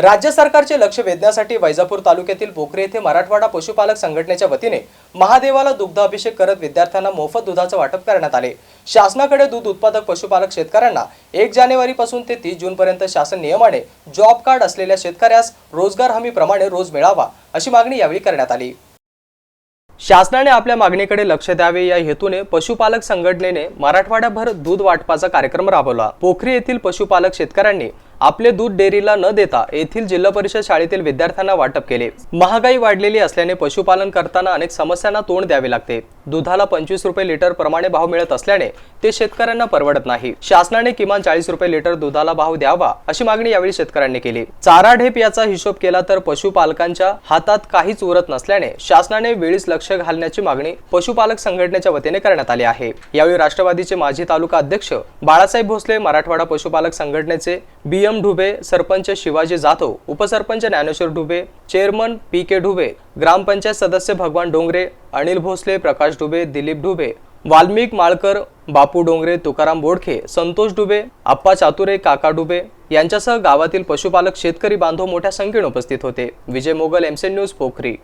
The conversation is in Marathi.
राज्य सरकारचे लक्ष वेधण्यासाठी वैजापूर तालुक्यातील पोखरे येथे मराठवाडा पशुपालक संघटनेच्या वतीने महादेवाला दुग्धाभिषेक करत विद्यार्थ्यांना मोफत दुधाचं वाटप करण्यात आले. शासनाकडे दूध उत्पादक पशुपालक शेतकऱ्यांना एक जानेवारीपासून ते तीस जूनपर्यंत शासन नियमाने जॉब कार्ड असलेल्या शेतकऱ्यास रोजगार हमीप्रमाणे रोज मिळावा अशी मागणी यावेळी करण्यात आली. शासनाने आपल्या मागणीकडे लक्ष द्यावे या हेतूने पशुपालक संघटनेने मराठवाड्याभर दूध वाटपाचा कार्यक्रम राबवला. पोखरी येथील पशुपालक शेतकऱ्यांनी आपले दूध डेअरीला न देता येथील जिल्हा परिषद शाळेतील विद्यार्थ्यांना वाटप केले. महागाई वाढलेली असल्याने पशुपालन करताना अनेक समस्यांना तोंड द्यावे लागते. दुधाला पंचवीस रुपये लिटर प्रमाणे भाव मिळत असल्याने ते शेतकऱ्यांना परवडत नाही. शासनाने किमान चाळीस रुपये लिटर दुधाला भाव द्यावा अशी मागणी यावेळी शेतकऱ्यांनी केली. चारा ढेप याचा हिशोब केला तर पशुपालकांच्या हातात काहीच उरत नसल्याने शासनाने वेळीच लक्ष घालण्याची मागणी पशुपालक संघटनेच्या वतीने करण्यात आली आहे. यावेळी राष्ट्रवादीचे माजी तालुका अध्यक्ष बाळासाहेब भोसले मराठवाडा पशुपालक संघटनेचे B M Dhube sarpanch Shivaji Jadhav upsarpanch Dnyaneshwar Dhube chairman P K Dhube grampanchayat सदस्य भगवान डोंगरे अनिल भोसले प्रकाश डुबे दिलीप डुबे वाल्मिक माळकर बापू डोंगरे तुकाराम बोडखे संतोष डुबे आप्पा चातुरे काका डुबे यांच्यासह गावातील पशुपालक शेतकरी बांधव मोठ्या संख्येने उपस्थित होते. विजय मोगल एमसेन न्यूज पोखरी.